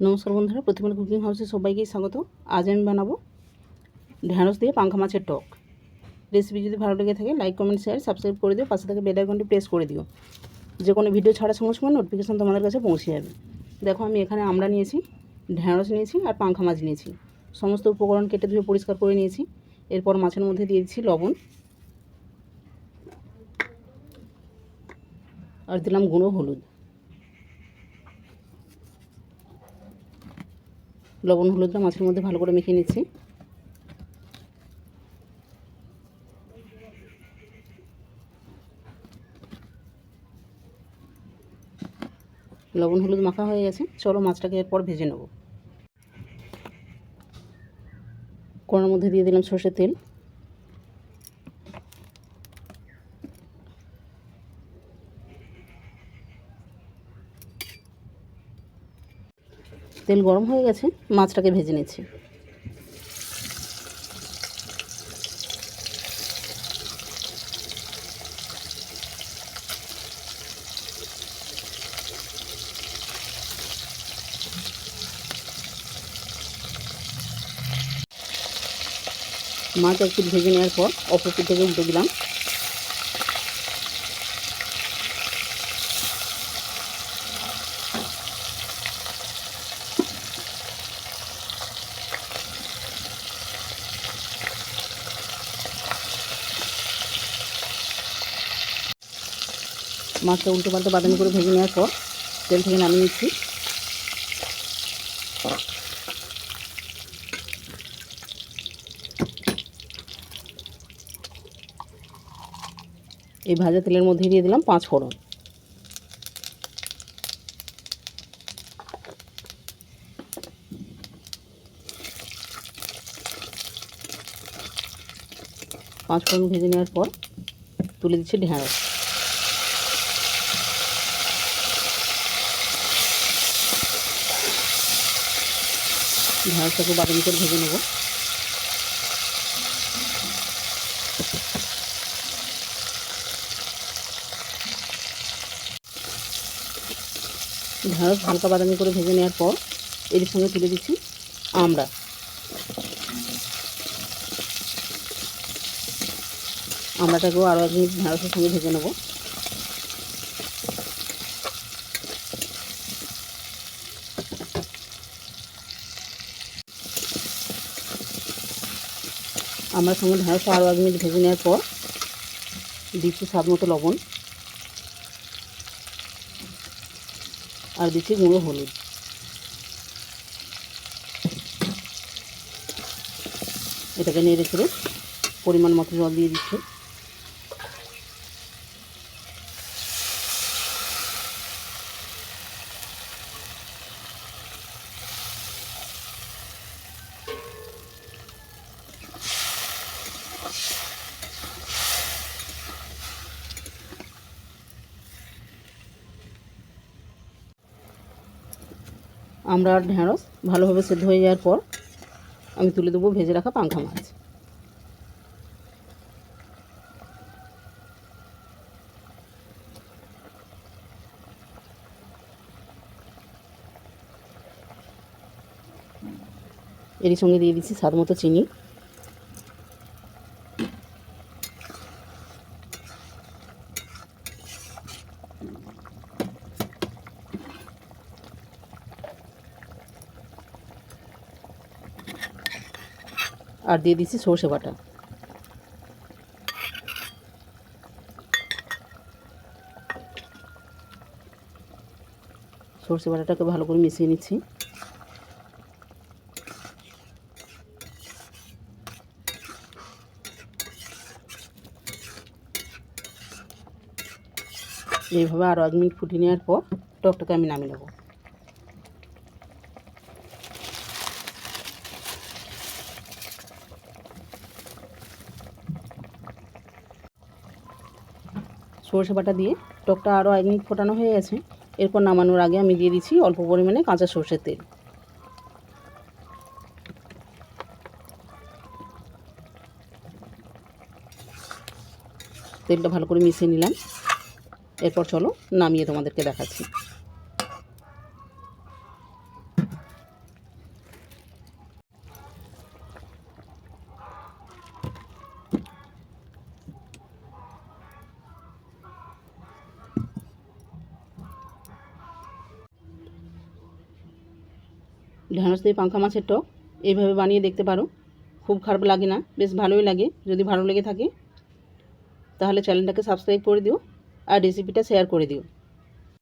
নমস্কার বন্ধুরা, প্রতিমা কুকিং হাউসে সবাইকেই স্বাগত। আজ আমি বানাবো ঢ্যাঁড়স দিয়ে পাঙ্খা মাছের টক। রেসিপি যদি ভালো লেগে থাকে লাইক কমেন্ট শেয়ার সাবস্ক্রাইব করে দিও, পাশে থেকে বেল আইকনটি প্রেস করে দিও। যে কোনো ভিডিও ছাড়ার সঙ্গে সঙ্গে নোটিফিকেশান তোমাদের কাছে পৌঁছে যাবে। দেখো, আমি এখানে আমরা নিয়েছি ঢ্যাঁড়স নিয়েছি আর পাঙ্খা মাছ নিয়েছি। সমস্ত উপকরণ কেটে ধুয়ে পরিষ্কার করে নিয়েছি। এরপর মাছের মধ্যে দিয়ে দিচ্ছি লবণ। আর দিলাম গুঁড়ো হলুদ। লবণ হলুদটা মাছের মধ্যে ভালো করে মেখে নিচ্ছি। লবণ, হলুদ মাখা হয়ে গেছে। চলো মাছটাকে এরপর ভেজে নেব। কোনার মধ্যে দিয়ে দিলাম সর্ষের তেল। তেল গরম হয়ে গেছে, মাছটাকে ভেজে নিচ্ছি। মাছ একটু ভেজে নেওয়ার পর অপর থেকে উল্টে দিলাম। মাছটা উল্টো পাল্টে বাদামি করে ভেজে নেওয়ার পর তেল থেকে নামিয়ে নিচ্ছি। এই ভাজা তেলের মধ্যে দিয়ে দিলাম পাঁচ ফোড়ন। পাঁচ ফোড়ন ভেজে নেওয়ার পর তুলে দিচ্ছি ঢেঁড়স। ঢেঁড়সটাকে বাদামি করে ভেজে নেব। ঢেঁড়স হালকা বাদামি করে ভেজে নেওয়ার পর এর সঙ্গে তুলে দিচ্ছি আমরা। আমড়াটাকেও আরও এক মিনিট ঢেঁড়সের সঙ্গে ভেজে নেব। আমরা সঙ্গে ঢেঁড়স আরও এক মিনিট ভেজে নেওয়ার পর দিচ্ছি স্বাদ মতো লবণ আর দিচ্ছি গুঁড়ো হলুদ। এটাকে নিয়ে রেখে পরিমাণ মতো জল দিয়ে দিচ্ছি। আমরা আর ভালোভাবে সেদ্ধ হয়ে যাওয়ার পর আমি তুলে দেবো ভেজে রাখা পাঙ্খা মাছ। এরই সঙ্গে দিয়ে দিচ্ছি স্বাদ মতো চিনি। আর দিয়ে দিচ্ছি সর্ষে বাটা। সর্ষে বাটাটাকে ভালো করে মিশিয়ে নিচ্ছি। এইভাবে আরও এক মিনিট ফুটিয়ে নেওয়ার পর টকটাকে আমি নামিয়ে নেব। সর্ষে বাটা দিয়ে টকটা আরও এক মিনিট ফোটানো হয়ে গেছে। এরপর নামানোর আগে আমি দিয়ে দিচ্ছি অল্প পরিমাণে কাঁচা সরষের তেল। তেলটা ভালো করে মিশিয়ে নিলাম। এরপর চলো নামিয়ে তোমাদেরকে দেখাচ্ছি। ঢ্যাঁড়স দিয়ে পাঙ্খা মাছের টক, এইভাবে বানিয়ে দেখতে পারো। খুব খারাপ লাগে না, বেশ ভালোই লাগে। যদি ভালো লেগে থাকে, তাহলে চ্যানেলটাকে সাবস্ক্রাইব করে দিও আর রেসিপিটা শেয়ার করে দিও।